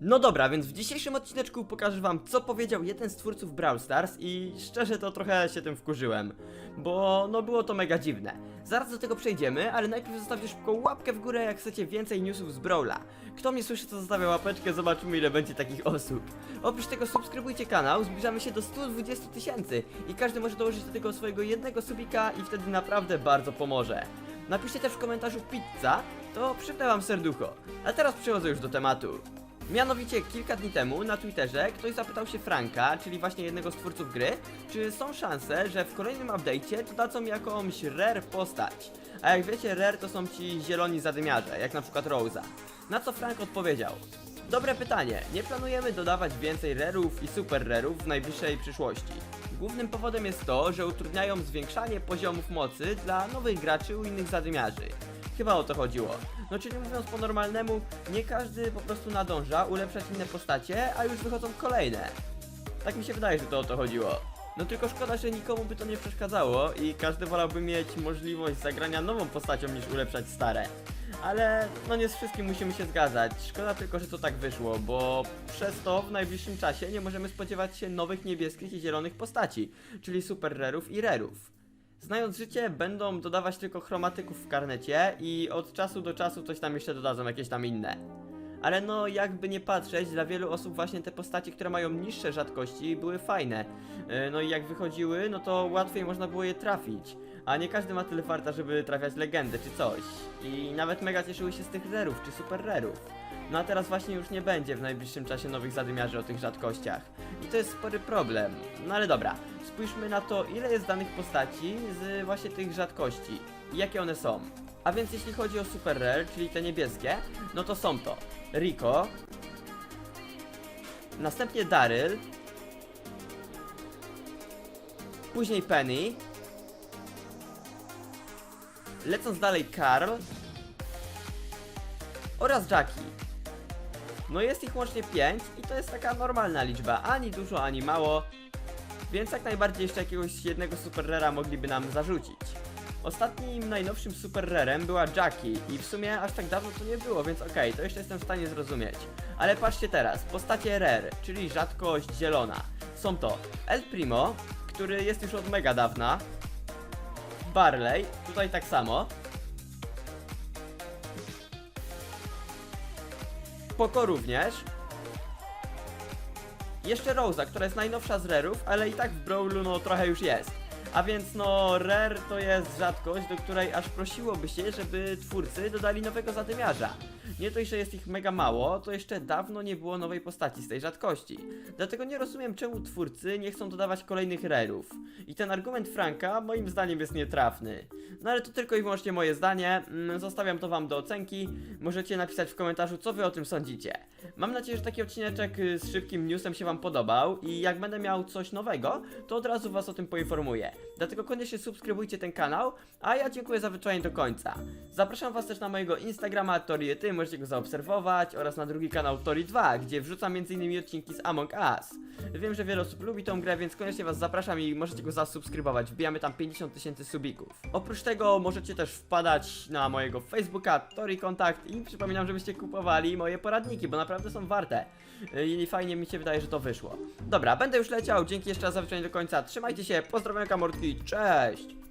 No dobra, więc w dzisiejszym odcineczku pokażę wam, co powiedział jeden z twórców Brawl Stars i szczerze to trochę się tym wkurzyłem, bo no było to mega dziwne. Zaraz do tego przejdziemy, ale najpierw zostawcie szybko łapkę w górę, jak chcecie więcej newsów z Brawla. Kto mnie słyszy, to zostawia łapeczkę, zobaczymy ile będzie takich osób. Oprócz tego subskrybujcie kanał, zbliżamy się do 120 tysięcy i każdy może dołożyć do tego swojego jednego subika i wtedy naprawdę bardzo pomoże. Napiszcie też w komentarzu pizza, to przypnę wam serducho. A teraz przechodzę już do tematu. Mianowicie kilka dni temu na Twitterze ktoś zapytał się Franka, czyli właśnie jednego z twórców gry, czy są szanse, że w kolejnym update'cie dodadzą jakąś rare postać. A jak wiecie, rare to są ci zieloni zadymiarze, jak na przykład Rosa. Na co Frank odpowiedział: Dobre pytanie, nie planujemy dodawać więcej rarów i super rarów w najbliższej przyszłości. Głównym powodem jest to, że utrudniają zwiększanie poziomów mocy dla nowych graczy u innych zadymiarzy. Chyba o to chodziło. No czyli mówiąc po normalnemu, nie każdy po prostu nadąża ulepszać inne postacie, a już wychodzą kolejne. Tak mi się wydaje, że to o to chodziło. No tylko szkoda, że nikomu by to nie przeszkadzało i każdy wolałby mieć możliwość zagrania nową postacią niż ulepszać stare. Ale no nie z wszystkim musimy się zgadzać. Szkoda tylko, że to tak wyszło, bo przez to w najbliższym czasie nie możemy spodziewać się nowych niebieskich i zielonych postaci, czyli super rarów i rarów. Znając życie, będą dodawać tylko chromatyków w karnecie i od czasu do czasu coś tam jeszcze dodadzą, jakieś tam inne. Ale no, jakby nie patrzeć, dla wielu osób właśnie te postacie, które mają niższe rzadkości, były fajne. Yy, No i jak wychodziły, no to łatwiej można było je trafić. A nie każdy ma tyle farta, żeby trafiać legendę czy coś. I nawet mega cieszyły się z tych rerów czy super rerów. No a teraz właśnie już nie będzie w najbliższym czasie nowych zadymiarzy o tych rzadkościach. I to jest spory problem. No ale dobra, spójrzmy na to, ile jest danych postaci z właśnie tych rzadkości i jakie one są. A więc jeśli chodzi o Super Rare, czyli te niebieskie, no to są to. Rico, następnie Daryl, później Penny, lecąc dalej Karl. Oraz Jackie. No jest ich łącznie 5 i to jest taka normalna liczba, ani dużo, ani mało, więc jak najbardziej jeszcze jakiegoś jednego super rara mogliby nam zarzucić. Ostatnim najnowszym super rarem była Jackie i w sumie aż tak dawno to nie było, więc okej, to jeszcze jestem w stanie zrozumieć. Ale patrzcie teraz, postacie rare, czyli rzadkość zielona. Są to El Primo, który jest już od mega dawna, Barley, tutaj tak samo, Poko również. Jeszcze Rosa, która jest najnowsza z rarów, ale i tak w Brawlu no trochę już jest. A więc no rare to jest rzadkość, do której aż prosiłoby się, żeby twórcy dodali nowego zadymiarza. Nie dość, że jest ich mega mało, to jeszcze dawno nie było nowej postaci z tej rzadkości. Dlatego nie rozumiem, czemu twórcy nie chcą dodawać kolejnych rarów. I ten argument Franka moim zdaniem jest nietrafny. No ale to tylko i wyłącznie moje zdanie, Mm, zostawiam to wam do ocenki. Możecie napisać w komentarzu, co wy o tym sądzicie. Mam nadzieję, że taki odcineczek y, z szybkim newsem się wam podobał i jak będę miał coś nowego, to od razu was o tym poinformuję. it. Dlatego koniecznie subskrybujcie ten kanał, a ja dziękuję za wyczuwanie do końca. Zapraszam was też na mojego Instagrama Toriety, możecie go zaobserwować oraz na drugi kanał Tori2, gdzie wrzucam m.in. odcinki z Among Us. Wiem, że wiele osób lubi tą grę, więc koniecznie was zapraszam i możecie go zasubskrybować. Wbijamy tam 50 tysięcy subików. Oprócz tego możecie też wpadać na mojego Facebooka Tori Kontakt i przypominam, żebyście kupowali moje poradniki, bo naprawdę są warte. I fajnie mi się wydaje, że to wyszło. Dobra, będę już leciał. Dzięki jeszcze raz za wyczucie do końca. Trzymajcie się, pozdrawiam kamortki, cześć!